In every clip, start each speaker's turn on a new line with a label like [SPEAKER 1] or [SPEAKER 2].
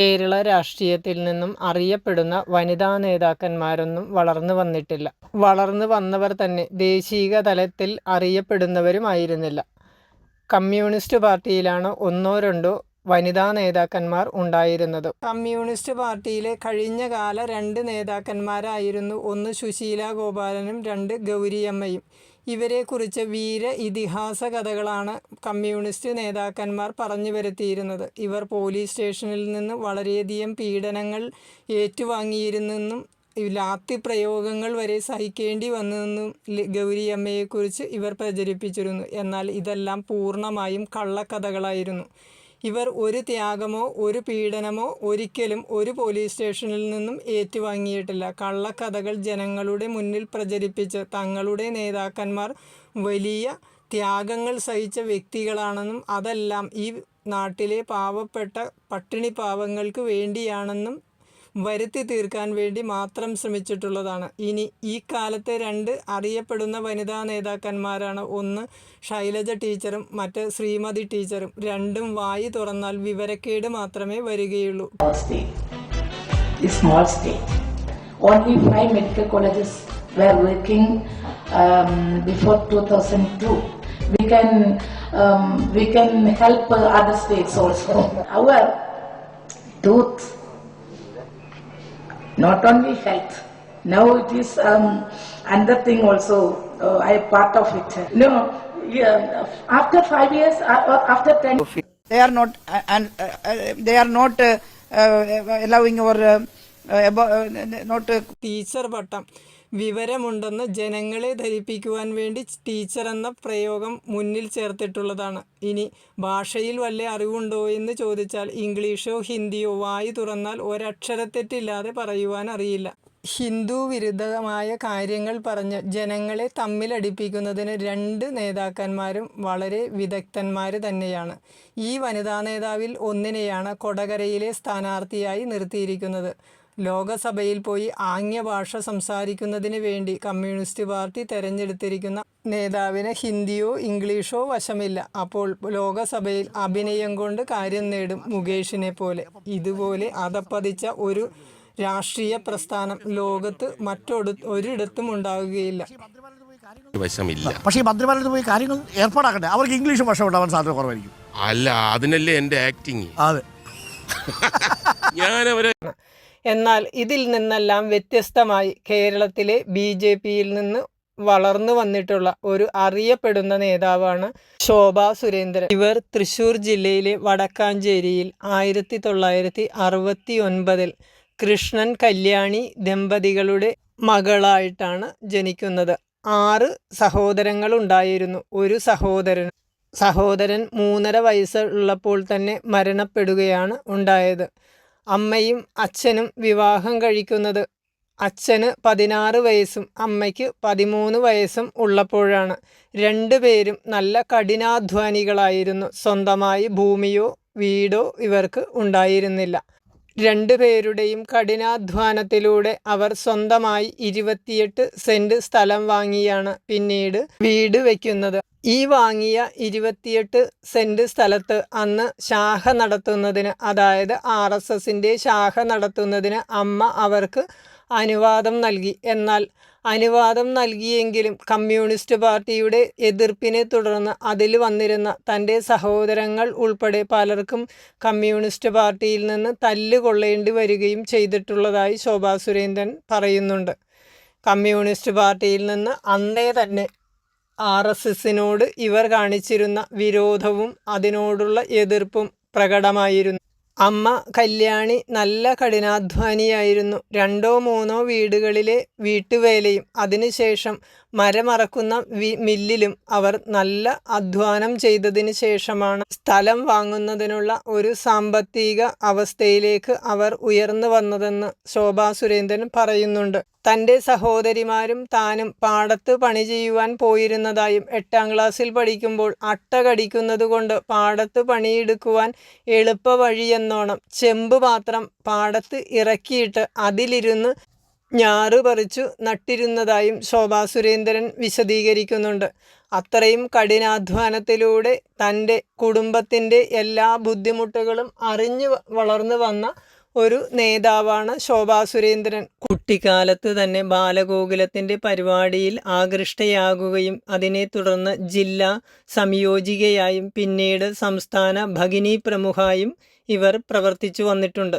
[SPEAKER 1] കേരള രാഷ്ട്രീയത്തിൽ നിന്നും അറിയപ്പെടുന്ന വനിതാ നേതാക്കന്മാരൊന്നും വളർന്നു വന്നിട്ടില്ല. വളർന്നു വന്നവർ തന്നെ ദേശീയ തലത്തിൽ അറിയപ്പെടുന്നവരുമായിരുന്നില്ല. കമ്മ്യൂണിസ്റ്റ് പാർട്ടിയിലാണ് ഒന്നോ രണ്ടോ വനിതാ നേതാക്കന്മാർ ഉണ്ടായിരുന്നത്. കമ്മ്യൂണിസ്റ്റ് പാർട്ടിയിലെ കഴിഞ്ഞ കാല രണ്ട് നേതാക്കന്മാരായിരുന്നു ഒന്ന് സുശീല ഗോപാലനും രണ്ട് ഗൗരിയമ്മയും. ഇവരെക്കുറിച്ച് വീര ഇതിഹാസ കഥകളാണ് കമ്മ്യൂണിസ്റ്റ് നേതാക്കന്മാർ പറഞ്ഞു വരുത്തിയിരുന്നത്. ഇവർ പോലീസ് സ്റ്റേഷനിൽ നിന്ന് വളരെയധികം പീഡനങ്ങൾ ഏറ്റുവാങ്ങിയിരുന്നെന്നും ലാത്തി പ്രയോഗങ്ങൾ വരെ സഹിക്കേണ്ടി വന്നതെന്നും ഗൗരിയമ്മയെക്കുറിച്ച് ഇവർ പ്രചരിപ്പിച്ചിരുന്നു. എന്നാൽ ഇതെല്ലാം പൂർണമായും കള്ളക്കഥകളായിരുന്നു. ഇവർ ഒരു ത്യാഗമോ ഒരു പീഡനമോ ഒരിക്കലും ഒരു പോലീസ് സ്റ്റേഷനിൽ നിന്നും ഏറ്റുവാങ്ങിയിട്ടില്ല. കള്ളക്കഥകൾ ജനങ്ങളുടെ മുന്നിൽ പ്രചരിപ്പിച്ച് തങ്ങളുടെ നേതാക്കന്മാർ വലിയ ത്യാഗങ്ങൾ സഹിച്ച വ്യക്തികളാണെന്നും അതെല്ലാം ഈ നാട്ടിലെ പാവപ്പെട്ട പട്ടിണി പാവങ്ങൾക്ക് വേണ്ടിയാണെന്നും വരുത്തി തീർക്കാൻ വേണ്ടി മാത്രം ശ്രമിച്ചിട്ടുള്ളതാണ്. ഇനി ഈ കാലത്തെ രണ്ട് അറിയപ്പെടുന്ന വനിതാ നേതാക്കന്മാരാണ്. ഒന്ന് ശൈലജ ടീച്ചറും മറ്റ് ശ്രീമതി ടീച്ചറും. രണ്ടും വായി തുറന്നാൽ വിവരക്കേട് മാത്രമേ വരികയുള്ളൂ.
[SPEAKER 2] Um, we can help uh, other states also. Our truth Not only health. Now it is um, another thing also. Uh, I am part of it. No, yeah, after five years uh, or after ten.
[SPEAKER 3] They are not, uh, and uh, uh, they are not uh, uh, allowing our uh, uh, uh not uh,
[SPEAKER 1] teacher, but. Uh, വിവരമുണ്ടെന്ന് ജനങ്ങളെ ധരിപ്പിക്കുവാൻ വേണ്ടി teacher എന്ന പ്രയോഗം മുന്നിൽ ചേർത്തിട്ടുള്ളതാണ്. ഇനി ഭാഷയിൽ വല്ല അറിവുണ്ടോ എന്ന് ചോദിച്ചാൽ ഇംഗ്ലീഷോ ഹിന്ദിയോ വായി തുറന്നാൽ ഒരക്ഷരത്തെറ്റില്ലാതെ പറയുവാൻ അറിയില്ല. ഹിന്ദു വിരുദ്ധമായ കാര്യങ്ങൾ പറഞ്ഞ് ജനങ്ങളെ തമ്മിലടിപ്പിക്കുന്നതിന് രണ്ട് നേതാക്കന്മാരും വളരെ വിദഗ്ധന്മാർ തന്നെയാണ്. ഈ വനിതാ നേതാവിൽ ഒന്നിനെയാണ് കൊടകരയിലെ സ്ഥാനാർത്ഥിയായി നിർത്തിയിരിക്കുന്നത്. ലോകസഭയിൽ പോയി ആംഗ്യ ഭാഷ സംസാരിക്കുന്നതിന് വേണ്ടി കമ്മ്യൂണിസ്റ്റ് പാർട്ടി തെരഞ്ഞെടുത്തിരിക്കുന്ന നേതാവിന് ഹിന്ദിയോ ഇംഗ്ലീഷോ വശമില്ല. അപ്പോൾ ലോകസഭയിൽ അഭിനയം കൊണ്ട് കാര്യം നേടും മുകേഷിനെ പോലെ. ഇതുപോലെ അതപ്പതിച്ച ഒരു രാഷ്ട്രീയ പ്രസ്ഥാനം ലോകത്ത് മറ്റൊടു ഒരിടത്തും ഉണ്ടാകുകയില്ല.
[SPEAKER 4] വശമില്ല.
[SPEAKER 5] പക്ഷേ ഈ മന്ത്രിമാരുടെ പോയി കാര്യങ്ങൾ ഏർപ്പാടാക്കട്ടെ അവർക്ക് ഇംഗ്ലീഷ് ഭാഷ ഉണ്ടാവാൻ സാധ്യത കുറവായിരിക്കും.
[SPEAKER 4] അല്ല അതിനല്ലേ എന്റെ ആക്ടിങ്
[SPEAKER 5] അതെ.
[SPEAKER 4] ഞാനവരെ
[SPEAKER 1] എന്നാൽ ഇതിൽ നിന്നെല്ലാം വ്യത്യസ്തമായി കേരളത്തിലെ ബി ജെ പിയിൽ നിന്ന് വളർന്നു വന്നിട്ടുള്ള ഒരു അറിയപ്പെടുന്ന നേതാവാണ് ശോഭ സുരേന്ദ്രൻ. ഇവർ തൃശൂർ ജില്ലയിലെ വടക്കാഞ്ചേരിയിൽ ആയിരത്തി തൊള്ളായിരത്തി അറുപത്തി ഒൻപതിൽ കൃഷ്ണൻ കല്യാണി ദമ്പതികളുടെ മകളായിട്ടാണ് ജനിക്കുന്നത്. ആറ് സഹോദരങ്ങളുണ്ടായിരുന്നു. ഒരു സഹോദരൻ സഹോദരൻ മൂന്നര വയസ്സുള്ളപ്പോൾ തന്നെ മരണപ്പെടുകയാണ് ഉണ്ടായത്. അമ്മയും അച്ഛനും വിവാഹം കഴിക്കുന്നത്. അച്ഛന് പതിനാറ് വയസ്സും അമ്മയ്ക്ക് പതിമൂന്ന് വയസ്സും ഉള്ളപ്പോഴാണ്. രണ്ടുപേരും നല്ല കഠിനാധ്വാനികളായിരുന്നു. സ്വന്തമായി ഭൂമിയോ വീടോ ഇവർക്ക് ഉണ്ടായിരുന്നില്ല. രണ്ടുപേരുടെയും കഠിനാധ്വാനത്തിലൂടെ അവർ സ്വന്തമായി ഇരുപത്തിയെട്ട് സെന്റ് സ്ഥലം വാങ്ങിയാണ് പിന്നീട് വീട് വയ്ക്കുന്നത് ഈ വാങ്ങിയ ഇരുപത്തിയെട്ട് സെന്റ് സ്ഥലത്ത് അന്ന് ശാഖ നടത്തുന്നതിന് അതായത് ആർ എസ് എസിന്റെ ശാഖ നടത്തുന്നതിന് അമ്മ അവർക്ക് അനുവാദം നൽകി. എന്നാൽ അനുവാദം നൽകിയെങ്കിലും കമ്മ്യൂണിസ്റ്റ് പാർട്ടിയുടെ എതിർപ്പിനെ തുടർന്ന് അതിൽ വന്നിരുന്ന തന്റെ സഹോദരങ്ങൾ ഉൾപ്പെടെ പലർക്കും കമ്മ്യൂണിസ്റ്റ് പാർട്ടിയിൽ നിന്ന് തല്ലുകൊള്ളേണ്ടി വരികയും ചെയ്തിട്ടുള്ളതായി ശോഭാ സുരേന്ദ്രൻ പറയുന്നുണ്ട്. കമ്മ്യൂണിസ്റ്റ് പാർട്ടിയിൽ നിന്ന് അന്നേ തന്നെ ആർ എസ് എസിനോട് ഇവർ കാണിച്ചിരുന്ന വിരോധവും അതിനോടുള്ള എതിർപ്പും പ്രകടമായിരുന്നു. അമ്മ കല്യാണി നല്ല കഠിനാധ്വാനിയായിരുന്നു. രണ്ടോ മൂന്നോ വീടുകളിലെ വീട്ടുവേലയും. അതിനുശേഷം മരമറക്കുന്ന വി മില്ലിലും അവർ നല്ല അധ്വാനം ചെയ്തതിന് ശേഷമാണ് സ്ഥലം വാങ്ങുന്നതിനുള്ള ഒരു സാമ്പത്തിക അവസ്ഥയിലേക്ക് അവർ ഉയർന്നു വന്നതെന്ന് ശോഭാ സുരേന്ദ്രൻ പറയുന്നുണ്ട്. തന്റെ സഹോദരിമാരും താനും പാടത്ത് പണി ചെയ്യുവാൻ പോയിരുന്നതായും എട്ടാം ക്ലാസ്സിൽ പഠിക്കുമ്പോൾ അട്ട കടിക്കുന്നത് കൊണ്ട് പാടത്ത് പണിയെടുക്കുവാൻ എളുപ്പ വഴിയെന്നോണം ചെമ്പ് പാത്രം പാടത്ത് ഇറക്കിയിട്ട് അതിലിരുന്ന് ഞാറ് പറിച്ചു നട്ടിരുന്നതായും ശോഭാ സുരേന്ദ്രൻ വിശദീകരിക്കുന്നുണ്ട്. അത്രയും കഠിനാധ്വാനത്തിലൂടെ തന്റെ കുടുംബത്തിന്റെ എല്ലാ ബുദ്ധിമുട്ടുകളും അറിഞ്ഞു വളർന്നു വന്ന ഒരു നേതാവാണ് ശോഭാ സുരേന്ദ്രൻ. കുട്ടിക്കാലത്ത് തന്നെ ബാലഗോകുലത്തിന്റെ പരിപാടിയിൽ ആകൃഷ്ടയാകുകയും അതിനെ തുടർന്ന് ജില്ലാ സംയോജികയായും പിന്നീട് സംസ്ഥാന ഭഗിനി പ്രമുഖായും ഇവർ പ്രവർത്തിച്ചു വന്നിട്ടുണ്ട്.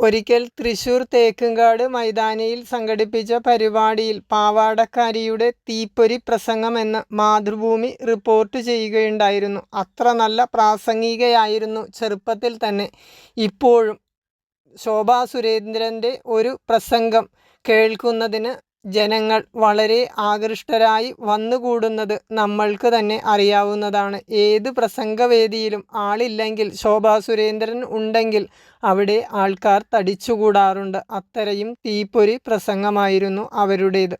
[SPEAKER 1] ഒരിക്കൽ തൃശൂർ തേക്കുംകാട് മൈതാനിയിൽ സംഘടിപ്പിച്ച പരിപാടിയിൽ പാവാടക്കാരിയുടെ തീപ്പൊരി പ്രസംഗം എന്ന് മാതൃഭൂമി റിപ്പോർട്ട് ചെയ്യുകയുണ്ടായിരുന്നു. അത്ര നല്ല പ്രാസംഗികയായിരുന്നു ചെറുപ്പത്തിൽ തന്നെ. ഇപ്പോഴും ശോഭാ സുരേന്ദ്രന്റെ ഒരു പ്രസംഗം കേൾക്കുന്നതിന് ജനങ്ങൾ വളരെ ആകൃഷ്ടരായി വന്നുകൂടുന്നത് നമ്മൾക്ക് തന്നെ അറിയാവുന്നതാണ്. ഏത് പ്രസംഗവേദിയിലും ആളില്ലെങ്കിൽ ശോഭാ സുരേന്ദ്രൻ ഉണ്ടെങ്കിൽ അവിടെ ആൾക്കാർ തടിച്ചുകൂടാറുണ്ട്. അത്രയും തീപ്പൊരി പ്രസംഗമായിരുന്നു അവരുടേത്.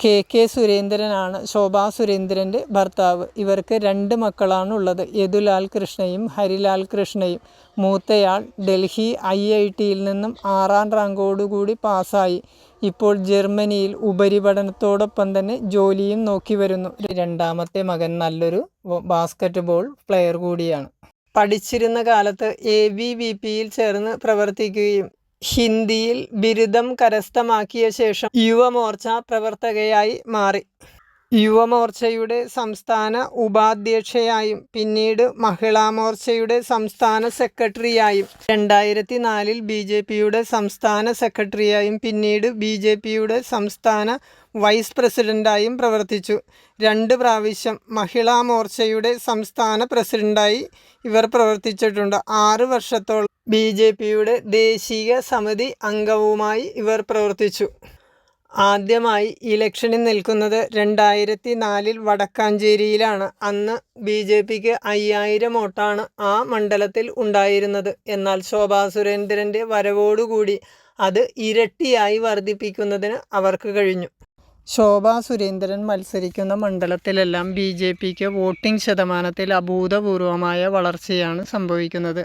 [SPEAKER 1] കെ. കെ. സുരേന്ദ്രനാണ് ശോഭാ സുരേന്ദ്രന്റെ ഭർത്താവ്. ഇവർക്ക് രണ്ട് മക്കളാണ് ഉള്ളത് യദുലാൽ കൃഷ്ണയും ഹരിലാൽ കൃഷ്ണയും. മൂത്തയാൾ ഡൽഹി ഐ ഐ ടിയിൽ നിന്നും ആറാം റാങ്കോടുകൂടി പാസ്സായി. ഇപ്പോൾ ജർമ്മനിയിൽ ഉപരിപഠനത്തോടൊപ്പം തന്നെ ജോലിയും നോക്കി വരുന്നു. രണ്ടാമത്തെ മകൻ നല്ലൊരു ബാസ്ക്കറ്റ് ബോൾ പ്ലെയർ കൂടിയാണ്. പഠിച്ചിരുന്ന കാലത്ത് എ വി പിയിൽ ചേർന്ന് പ്രവർത്തിക്കുകയും ഹിന്ദിയിൽ ബിരുദം കരസ്ഥമാക്കിയ ശേഷം യുവമോർച്ച പ്രവർത്തകയായി മാറി. യുവമോർച്ചയുടെ സംസ്ഥാന ഉപാധ്യക്ഷയായും പിന്നീട് മഹിളാ മോർച്ചയുടെ സംസ്ഥാന സെക്രട്ടറിയായും. രണ്ടായിരത്തി നാലിൽ ബി ജെ പിയുടെ സംസ്ഥാന സെക്രട്ടറിയായും പിന്നീട് ബി ജെ പിയുടെ സംസ്ഥാന വൈസ് പ്രസിഡന്റായും പ്രവർത്തിച്ചു. രണ്ട് പ്രാവശ്യം മഹിളാ മോർച്ചയുടെ സംസ്ഥാന പ്രസിഡന്റായി ഇവർ പ്രവർത്തിച്ചിട്ടുണ്ട്. ആറ് വർഷത്തോളം ബി ജെ പിയുടെ ദേശീയ സമിതി അംഗവുമായി ഇവർ പ്രവർത്തിച്ചു. ആദ്യമായി ഇലക്ഷനിൽ നിൽക്കുന്നത് രണ്ടായിരത്തി നാലിൽ വടക്കാഞ്ചേരിയിലാണ്. അന്ന് ബി ജെ പിക്ക് അയ്യായിരം വോട്ടാണ് ആ മണ്ഡലത്തിൽ ഉണ്ടായിരുന്നത്. എന്നാൽ ശോഭാ സുരേന്ദ്രന്റെ വരവോടുകൂടി അത് ഇരട്ടിയായി വർദ്ധിപ്പിക്കുന്നതിന് അവർക്ക് കഴിഞ്ഞു. ശോഭാ സുരേന്ദ്രൻ മത്സരിക്കുന്ന മണ്ഡലത്തിലെല്ലാം ബി ജെ പിക്ക് വോട്ടിംഗ് ശതമാനത്തിൽ അഭൂതപൂർവമായ വളർച്ചയാണ് സംഭവിക്കുന്നത്.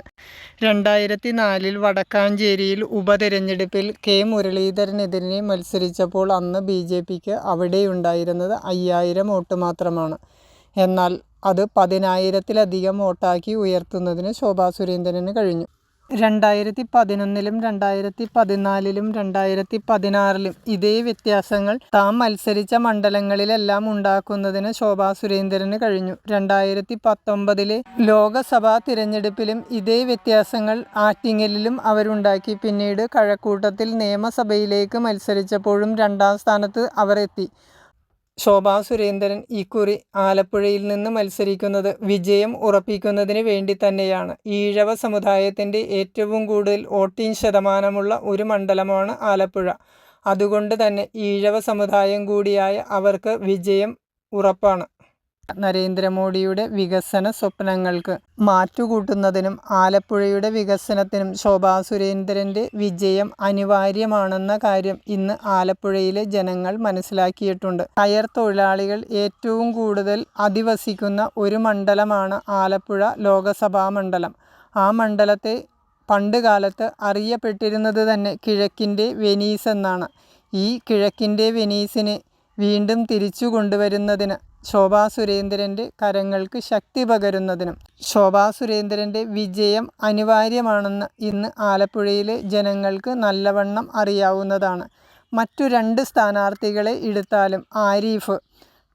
[SPEAKER 1] രണ്ടായിരത്തി നാലിൽ വടക്കാഞ്ചേരിയിൽ ഉപതെരഞ്ഞെടുപ്പിൽ കെ മുരളീധരനെതിരെ മത്സരിച്ചപ്പോൾ അന്ന് ബി ജെ പിക്ക് അവിടെയുണ്ടായിരുന്നത് അയ്യായിരം വോട്ട് മാത്രമാണ്. എന്നാൽ അത് പതിനായിരത്തിലധികം വോട്ടാക്കി ഉയർത്തുന്നതിന് ശോഭാ സുരേന്ദ്രന് കഴിഞ്ഞു. രണ്ടായിരത്തി പതിനൊന്നിലും രണ്ടായിരത്തി പതിനാലിലും രണ്ടായിരത്തി പതിനാറിലും ഇതേ വ്യത്യാസങ്ങൾ താൻ മത്സരിച്ച മണ്ഡലങ്ങളിലെല്ലാം ഉണ്ടാക്കുന്നതിന് ശോഭാ സുരേന്ദ്രന് കഴിഞ്ഞു. രണ്ടായിരത്തി പത്തൊമ്പതിലെ ലോകസഭാ തിരഞ്ഞെടുപ്പിലും ഇതേ വ്യത്യാസങ്ങൾ ആറ്റിങ്ങലിലും അവരുണ്ടാക്കി. പിന്നീട് കഴക്കൂട്ടത്തിൽ നിയമസഭയിലേക്ക് മത്സരിച്ചപ്പോഴും രണ്ടാം സ്ഥാനത്ത് അവർ എത്തി ശോഭാ സുരേന്ദ്രൻ ഇക്കുറി ആലപ്പുഴയിൽ നിന്ന് മത്സരിക്കുന്നത് വിജയം ഉറപ്പിക്കുന്നതിന് വേണ്ടി തന്നെയാണ്. ഈഴവ സമുദായത്തിന്റെ ഏറ്റവും കൂടുതൽ വോട്ടിംഗ് ശതമാനമുള്ള ഒരു മണ്ഡലമാണ് ആലപ്പുഴ. അതുകൊണ്ട് തന്നെ ഈഴവ സമുദായം കൂടിയായ അവർക്ക് വിജയം ഉറപ്പാണ്. നരേന്ദ്രമോദിയുടെ വികസന സ്വപ്നങ്ങൾക്ക് മാറ്റുകൂട്ടുന്നതിനും ആലപ്പുഴയുടെ വികസനത്തിനും ശോഭാ സുരേന്ദ്രന്റെ വിജയം അനിവാര്യമാണെന്ന കാര്യം ഇന്ന് ആലപ്പുഴയിലെ ജനങ്ങൾ മനസ്സിലാക്കിയിട്ടുണ്ട്. കയർ തൊഴിലാളികൾ ഏറ്റവും കൂടുതൽ അധിവസിക്കുന്ന ഒരു മണ്ഡലമാണ് ആലപ്പുഴ ലോകസഭാ മണ്ഡലം. ആ മണ്ഡലത്തെ പണ്ട് കാലത്ത് അറിയപ്പെട്ടിരുന്നത് തന്നെ കിഴക്കിന്റെ വെനീസ് എന്നാണ്. ഈ കിഴക്കിന്റെ വെനീസിനെ വീണ്ടും തിരിച്ചു കൊണ്ടുവരുന്നതിന് ശോഭാ സുരേന്ദ്രന്റെ കരങ്ങൾക്ക് ശക്തി പകരുന്നതിനും ശോഭാ സുരേന്ദ്രന്റെ വിജയം അനിവാര്യമാണെന്ന് ഇന്ന് ആലപ്പുഴയിലെ ജനങ്ങൾക്ക് നല്ലവണ്ണം അറിയാവുന്നതാണ്. മറ്റു രണ്ട് സ്ഥാനാർത്ഥികളെ എടുത്താലും ആരിഫ്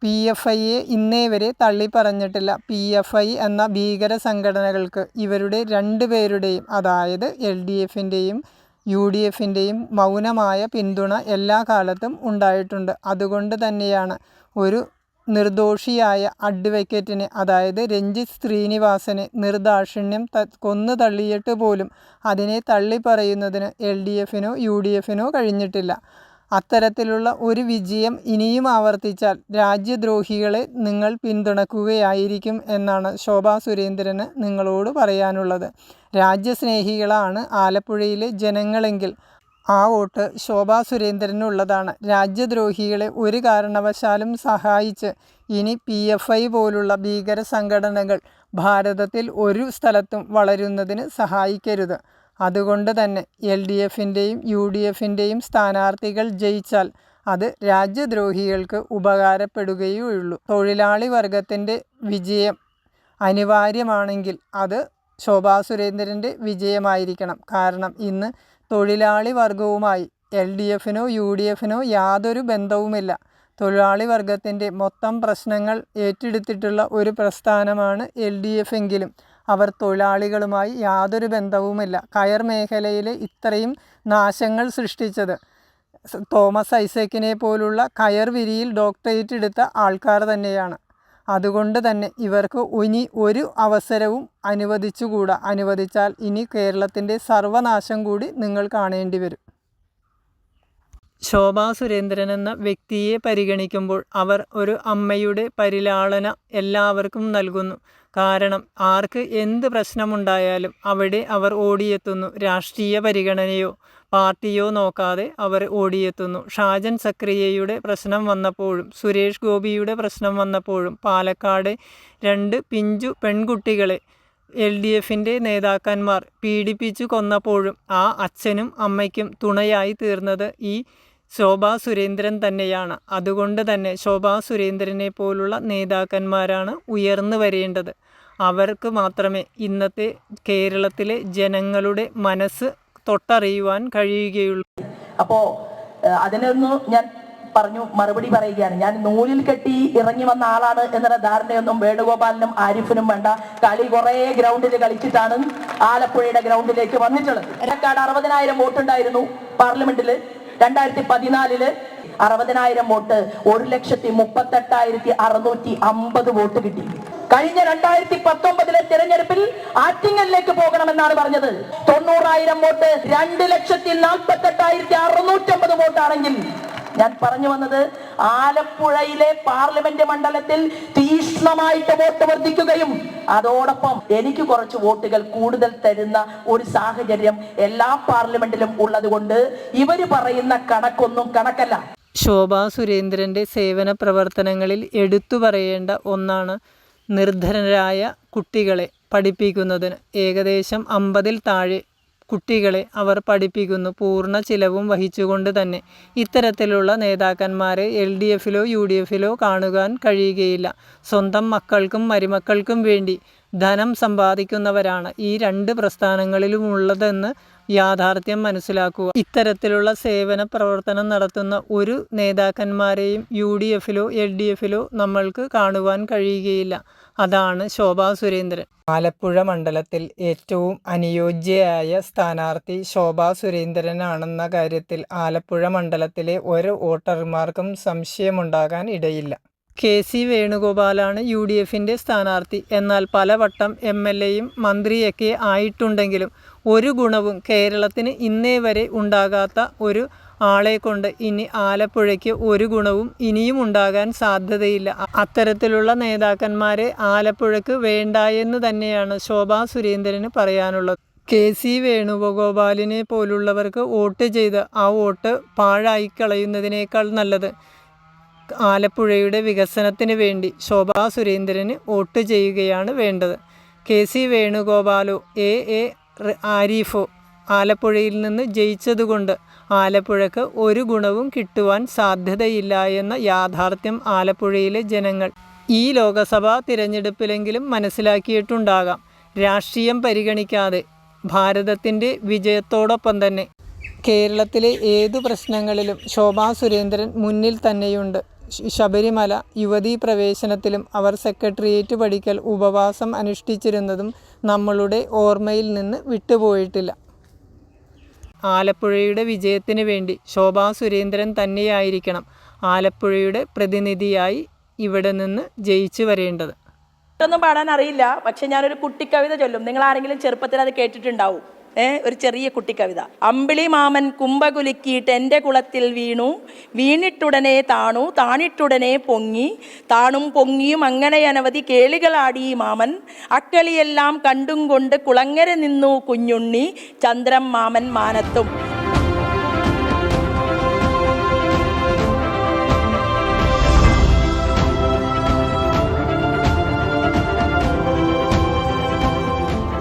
[SPEAKER 1] പി എഫ് ഐയെ ഇന്നേ വരെ തള്ളിപ്പറഞ്ഞിട്ടില്ല. പി എഫ് ഐ എന്ന ഭീകര സംഘടനകൾക്ക് ഇവരുടെ രണ്ട് പേരുടെയും അതായത് എൽ ഡി എഫിന്റെയും യു ഡി എഫിന്റെയും മൗനമായ പിന്തുണ എല്ലാ കാലത്തും ഉണ്ടായിട്ടുണ്ട്. അതുകൊണ്ട് തന്നെയാണ് ഒരു നിർദോഷിയായ അഡ്വക്കേറ്റിന് അതായത് രഞ്ജിത്ത് ശ്രീനിവാസന് നിർദാക്ഷിണ്യം ത കൊന്നു തള്ളിയിട്ട് പോലും അതിനെ തള്ളി പറയുന്നതിന് എൽ ഡി എഫിനോ യു ഡി എഫിനോ കഴിഞ്ഞിട്ടില്ല. അത്തരത്തിലുള്ള ഒരു വിജയം ഇനിയും ആവർത്തിച്ചാൽ രാജ്യദ്രോഹികളെ നിങ്ങൾ പിന്തുണക്കുകയായിരിക്കും എന്നാണ് ശോഭാ സുരേന്ദ്രന് നിങ്ങളോട് പറയാനുള്ളത്. രാജ്യസ്നേഹികളാണ് ആലപ്പുഴയിലെ ജനങ്ങളെങ്കിൽ ആ വോട്ട് ശോഭാ സുരേന്ദ്രനുള്ളതാണ്. രാജ്യദ്രോഹികളെ ഒരു കാരണവശാലും സഹായിച്ച് ഇനി പി എഫ് ഐ പോലുള്ള ഭീകര സംഘടനകൾ ഭാരതത്തിൽ ഒരു സ്ഥലത്തും വളരുന്നതിന് സഹായിക്കരുത്. അതുകൊണ്ട് തന്നെ എൽ ഡി എഫിന്റെയും യു ഡി എഫിന്റെയും സ്ഥാനാർത്ഥികൾ ജയിച്ചാൽ അത് രാജ്യദ്രോഹികൾക്ക് ഉപകാരപ്പെടുകയുള്ളൂ. തൊഴിലാളി വർഗത്തിന്റെ വിജയം അനിവാര്യമാണെങ്കിൽ അത് ശോഭാ സുരേന്ദ്രന്റെ വിജയമായിരിക്കണം. കാരണം ഇന്ന് തൊഴിലാളി വർഗവുമായി എൽ ഡി എഫിനോ യു ഡി എഫിനോ യാതൊരു ബന്ധവുമില്ല. തൊഴിലാളി വർഗത്തിന്റെ മൊത്തം പ്രശ്നങ്ങൾ ഏറ്റെടുത്തിട്ടുള്ള ഒരു പ്രസ്ഥാനമാണ് എൽ ഡി എഫ് എങ്കിലും അവർ തൊഴിലാളികളുമായി യാതൊരു ബന്ധവുമില്ല. കയർ മേഖലയിൽ ഇത്രയും നാശങ്ങൾ സൃഷ്ടിച്ചത് തോമസ് ഐസക്കിനെ പോലുള്ള കയർ വിരിയിൽ ഡോക്ടറേറ്റ് എടുത്ത ആൾക്കാർ തന്നെയാണ്. അതുകൊണ്ട് തന്നെ ഇവർക്ക് ഇനി ഒരു അവസരവും അനുവദിച്ചുകൂടാ. അനുവദിച്ചാൽ ഇനി കേരളത്തിന്റെ സർവനാശം കൂടി നിങ്ങൾ കാണേണ്ടി വരും. ശോഭാ സുരേന്ദ്രൻ എന്ന വ്യക്തിയെ പരിഗണിക്കുമ്പോൾ അവർ ഒരു അമ്മയുടെ പരിലാളന എല്ലാവർക്കും നൽകുന്നു. കാരണം ആർക്ക് എന്ത് പ്രശ്നമുണ്ടായാലും അവിടെ അവർ ഓടിയെത്തുന്നു. രാഷ്ട്രീയ പരിഗണനയോ പാർട്ടിയോ നോക്കാതെ അവർ ഓടിയെത്തുന്നു. ഷാജൻ സക്രിയയുടെ പ്രശ്നം വന്നപ്പോഴും സുരേഷ് ഗോപിയുടെ പ്രശ്നം വന്നപ്പോഴും പാലക്കാട് രണ്ട് പിഞ്ചു പെൺകുട്ടികളെ എൽ ഡി എഫിന്റെ നേതാക്കന്മാർ പീഡിപ്പിച്ചു കൊന്നപ്പോഴും ആ അച്ഛനും അമ്മയ്ക്കും തുണയായി തീർന്നത് ഈ ശോഭാ സുരേന്ദ്രൻ തന്നെയാണ്. അതുകൊണ്ട് തന്നെ ശോഭാ സുരേന്ദ്രനെ പോലുള്ള നേതാക്കന്മാരാണ് ഉയർന്നു വരേണ്ടത്. അവർക്ക് മാത്രമേ ഇന്നത്തെ കേരളത്തിലെ ജനങ്ങളുടെ മനസ്സ് തൊട്ടറിയുവാൻ കഴിയുകയുള്ളൂ.
[SPEAKER 6] അപ്പോ അതിനൊന്ന് ഞാൻ പറഞ്ഞു മറുപടി പറയുകയാണ്. ഞാൻ നൂലിൽ കെട്ടി ഇറങ്ങി വന്ന ആളാണ് എന്നുള്ള ധാരണയൊന്നും വേണുഗോപാലിനും ആരിഫിനും വേണ്ട. കളി കുറെ ഗ്രൗണ്ടിൽ കളിച്ചിട്ടാണ് ആലപ്പുഴയുടെ ഗ്രൗണ്ടിലേക്ക് വന്നിട്ടുള്ളത്. എനക്കാട് അറുപതിനായിരം വോട്ടുണ്ടായിരുന്നു പാർലമെന്റിൽ രണ്ടായിരത്തി പതിനാലിൽ അറുപതിനായിരം വോട്ട് ഒരു ലക്ഷത്തി മുപ്പത്തെട്ടായിരത്തി അറുന്നൂറ്റി അമ്പത് വോട്ട് കിട്ടി. കഴിഞ്ഞ രണ്ടായിരത്തി പത്തൊമ്പതിലെ തിരഞ്ഞെടുപ്പിൽ ആറ്റിങ്ങലിലേക്ക് പോകണമെന്നാണ് പറഞ്ഞത്. തൊണ്ണൂറായിരം വോട്ട് രണ്ട് ലക്ഷത്തി നാൽപ്പത്തെട്ടായിരത്തി അറുന്നൂറ്റമ്പത് വോട്ടാണെങ്കിൽ ഞാൻ പറഞ്ഞു വന്നത് ആലപ്പുഴയിലെ പാർലമെന്റ് മണ്ഡലത്തിൽ തീക്ഷ്ണമായിട്ട് വോട്ട് വർദ്ധിക്കുകയും അതോടൊപ്പം എനിക്ക് കുറച്ച് വോട്ടുകൾ കൂടുതൽ തരുന്ന ഒരു സാഹചര്യം എല്ലാ പാർലമെന്റിലും ഉള്ളതുകൊണ്ട് ഇവർ പറയുന്ന കണക്കൊന്നും കണക്കല്ല.
[SPEAKER 1] ശോഭാ സുരേന്ദ്രന്റെ സേവന പ്രവർത്തനങ്ങളിൽ എടുത്തു പറയേണ്ട ഒന്നാണ് നിർധനരായ കുട്ടികളെ പഠിപ്പിക്കുന്നതിന് ഏകദേശം അമ്പതിൽ താഴെ കുട്ടികളെ അവർ പഠിപ്പിക്കുന്നു. പൂർണ ചിലവും വഹിച്ചുകൊണ്ട് തന്നെ ഇത്തരത്തിലുള്ള നേതാക്കന്മാരെ എൽ ഡി എഫിലോ യു ഡി എഫിലോ കാണുവാൻ കഴിയുകയില്ല. സ്വന്തം മക്കൾക്കും മരുമക്കൾക്കും വേണ്ടി ധനം സമ്പാദിക്കുന്നവരാണ് ഈ രണ്ട് പ്രസ്ഥാനങ്ങളിലും ഉള്ളതെന്ന് യാഥാർത്ഥ്യം മനസ്സിലാക്കുക. ഇത്തരത്തിലുള്ള സേവന പ്രവർത്തനം നടത്തുന്ന ഒരു നേതാക്കന്മാരെയും യു ഡി എഫിലോ എൽ ഡി എഫിലോ നമ്മൾക്ക് കാണുവാൻ കഴിയുകയില്ല. അതാണ് ശോഭാ സുരേന്ദ്രൻ. ആലപ്പുഴ മണ്ഡലത്തിൽ ഏറ്റവും അനുയോജ്യയായ സ്ഥാനാർത്ഥി ശോഭാ സുരേന്ദ്രനാണെന്ന കാര്യത്തിൽ ആലപ്പുഴ മണ്ഡലത്തിലെ ഒരു വോട്ടർമാർക്കും സംശയമുണ്ടാകാൻ ഇടയില്ല. കെ സി വേണുഗോപാലാണ് യു ഡി എഫിന്റെ സ്ഥാനാർത്ഥി. എന്നാൽ പലവട്ടം എം എൽ എയും മന്ത്രിയൊക്കെ ആയിട്ടുണ്ടെങ്കിലും ഒരു ഗുണവും കേരളത്തിന് ഇന്നേ വരെ ഉണ്ടാകാത്ത ഒരു ആളെ കൊണ്ട് ഇനി ആലപ്പുഴയ്ക്ക് ഒരു ഗുണവും ഇനിയും ഉണ്ടാകാൻ സാധ്യതയില്ല. അത്തരത്തിലുള്ള നേതാക്കന്മാരെ ആലപ്പുഴയ്ക്ക് വേണ്ട എന്ന് തന്നെയാണ് ശോഭാ സുരേന്ദ്രന് പറയാനുള്ളത്. കെ സി വേണുഗോപാലിനെ പോലുള്ളവർക്ക് വോട്ട് ചെയ്ത് ആ വോട്ട് പാഴായിക്കളയുന്നതിനേക്കാൾ നല്ലത് ആലപ്പുഴയുടെ വികസനത്തിന് വേണ്ടി ശോഭാ സുരേന്ദ്രന് വോട്ട് ചെയ്യുകയാണ് വേണ്ടത്. കെ. സി. വേണുഗോപാലോ എ. എ. ആരിഫോ ആലപ്പുഴയിൽ നിന്ന് ജയിച്ചതുകൊണ്ട് ആലപ്പുഴക്ക് ഒരു ഗുണവും കിട്ടുവാൻ സാധ്യതയില്ല എന്ന യാഥാർത്ഥ്യം ആലപ്പുഴയിലെ ജനങ്ങൾ ഈ ലോകസഭാ തിരഞ്ഞെടുപ്പിലെങ്കിലും മനസ്സിലാക്കിയിട്ടുണ്ടാകാം. രാഷ്ട്രീയം പരിഗണിക്കാതെ ഭാരതത്തിന്റെ വിജയത്തോടൊപ്പം തന്നെ കേരളത്തിലെ ഏതു പ്രശ്നങ്ങളിലും ശോഭാ സുരേന്ദ്രൻ മുന്നിൽ തന്നെയുണ്ട്. ശബരിമല യുവതീ പ്രവേശനത്തിലും അവർ സെക്രട്ടേറിയറ്റ് പഠിക്കൽ ഉപവാസം അനുഷ്ഠിച്ചിരുന്നതും നമ്മളുടെ ഓർമ്മയിൽ നിന്ന് വിട്ടുപോയിട്ടില്ല. ആലപ്പുഴയുടെ വിജയത്തിന് വേണ്ടി ശോഭാ സുരേന്ദ്രൻ തന്നെയായിരിക്കണം ആലപ്പുഴയുടെ പ്രതിനിധിയായി ഇവിടെ നിന്ന് ജയിച്ചു വരേണ്ടത്.
[SPEAKER 6] ഒന്നും പാടാൻ അറിയില്ല. പക്ഷെ ഞാനൊരു കുട്ടിക്കവിത ചൊല്ലും. നിങ്ങൾ ആരെങ്കിലും ചെറുപ്പത്തിൽ അത് കേട്ടിട്ടുണ്ടാവും. ഒരു ചെറിയ കുട്ടിക്കവിത അമ്പിളി മാമൻ കുമ്പകുലുക്കിയിട്ട് എന്റെ കുളത്തിൽ വീണു. വീണിട്ടുടനെ താണു. താണിട്ടുടനെ പൊങ്ങി. താണും പൊങ്ങിയും അങ്ങനെ അനവധി കേളികളാടി മാമൻ. അക്കളിയെല്ലാം കണ്ടും കൊണ്ട് കുളങ്ങര നിന്നു കുഞ്ഞുണ്ണി. ചന്ദ്രം മാമൻ മാനത്തും.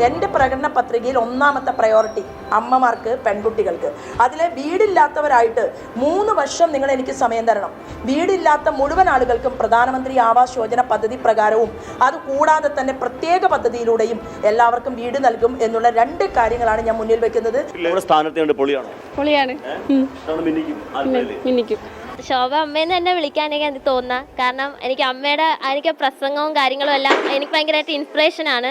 [SPEAKER 6] എന്റെ പ്രകടന പത്രികയിൽ ഒന്നാമത്തെ പ്രയോറിറ്റി അമ്മമാർക്ക് പെൺകുട്ടികൾക്ക്. അതിലെ വീടില്ലാത്തവരായിട്ട് മൂന്ന് വർഷം നിങ്ങൾ എനിക്ക് സമയം തരണം. വീടില്ലാത്ത മുഴുവൻ ആളുകൾക്കും പ്രധാനമന്ത്രി ആവാസ് യോജന പദ്ധതി പ്രകാരവും അതുകൂടാതെ തന്നെ പ്രത്യേക പദ്ധതിയിലൂടെയും എല്ലാവർക്കും വീട് നൽകും എന്നുള്ള രണ്ട് കാര്യങ്ങളാണ് ഞാൻ മുന്നിൽ വെക്കുന്നത്.
[SPEAKER 7] പൊളിയാണോ.
[SPEAKER 8] ശോഭ അമ്മയെന്ന് തന്നെ വിളിക്കാനൊക്കെ എനിക്ക് തോന്നുക കാരണം എനിക്ക് അമ്മയുടെ എനിക്ക് പ്രസംഗവും കാര്യങ്ങളും എല്ലാം എനിക്ക് ഭയങ്കരമായിട്ട് ഇൻസ്പിറേഷനാണ്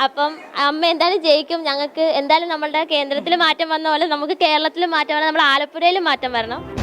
[SPEAKER 8] അപ്പം അമ്മ എന്തായാലും ജയിക്കും. ഞങ്ങൾക്ക് എന്തായാലും നമ്മളുടെ കേന്ദ്രത്തിൽ മാറ്റം വന്ന പോലെ നമുക്ക് കേരളത്തിൽ മാറ്റം വരണം. നമ്മുടെ ആലപ്പുഴയിലും മാറ്റം വരണം.